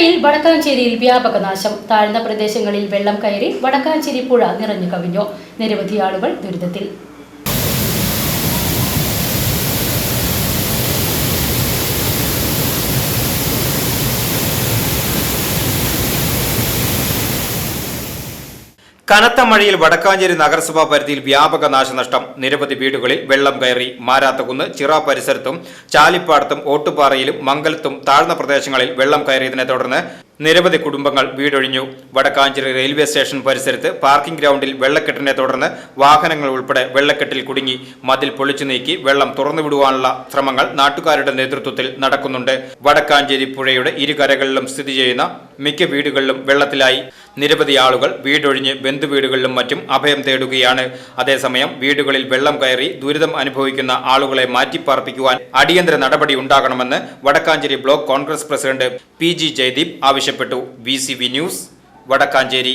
മഴയിൽ വടക്കാഞ്ചേരിയിൽ വ്യാപക നാശം. താഴ്ന്ന പ്രദേശങ്ങളിൽ വെള്ളം കയറി വടക്കാഞ്ചേരി പുഴ നിറഞ്ഞു കവിഞ്ഞു. നിരവധി ആളുകൾ ദുരിതത്തിൽ. കനത്ത മഴയിൽ വടക്കാഞ്ചേരി നഗരസഭാ പരിധിയിൽ വ്യാപക നാശനഷ്ടം. നിരവധി വീടുകളിൽ വെള്ളം കയറി മാരാത്തകുന്ന് ചിറ പരിസരത്തും ചാലിപ്പാടത്തും ഓട്ടുപാറയിലും മംഗലത്തും താഴ്ന്ന പ്രദേശങ്ങളിൽ വെള്ളം കയറിയതിനെ തുടർന്ന് നിരവധി കുടുംബങ്ങൾ വീടൊഴിഞ്ഞു. വടക്കാഞ്ചേരി റെയിൽവേ സ്റ്റേഷൻ പരിസരത്ത് പാർക്കിംഗ് ഗ്രൗണ്ടിൽ വെള്ളക്കെട്ടിനെ തുടർന്ന് വാഹനങ്ങൾ ഉൾപ്പെടെ വെള്ളക്കെട്ടിൽ കുടുങ്ങി. മതിൽ പൊളിച്ചു നീക്കി വെള്ളം തുറന്നുവിടുവാനുള്ള ശ്രമങ്ങൾ നാട്ടുകാരുടെ നേതൃത്വത്തിൽ നടക്കുന്നുണ്ട്. വടക്കാഞ്ചേരി പുഴയുടെ ഇരുകരകളിലും സ്ഥിതി ചെയ്യുന്ന മിക്ക വീടുകളിലും വെള്ളത്തിലായി. നിരവധി ആളുകൾ വീടൊഴിഞ്ഞ് ബന്ധുവീടുകളിലും മറ്റും അഭയം തേടുകയാണ്. അതേസമയം വീടുകളിൽ വെള്ളം കയറി ദുരിതം അനുഭവിക്കുന്ന ആളുകളെ മാറ്റിപ്പാർപ്പിക്കുവാൻ അടിയന്തര നടപടി ഉണ്ടാകണമെന്ന് Vadakkancherry block Congress president P G Jayadeep ആവശ്യപ്പെട്ടു. V news Vadakkancherry.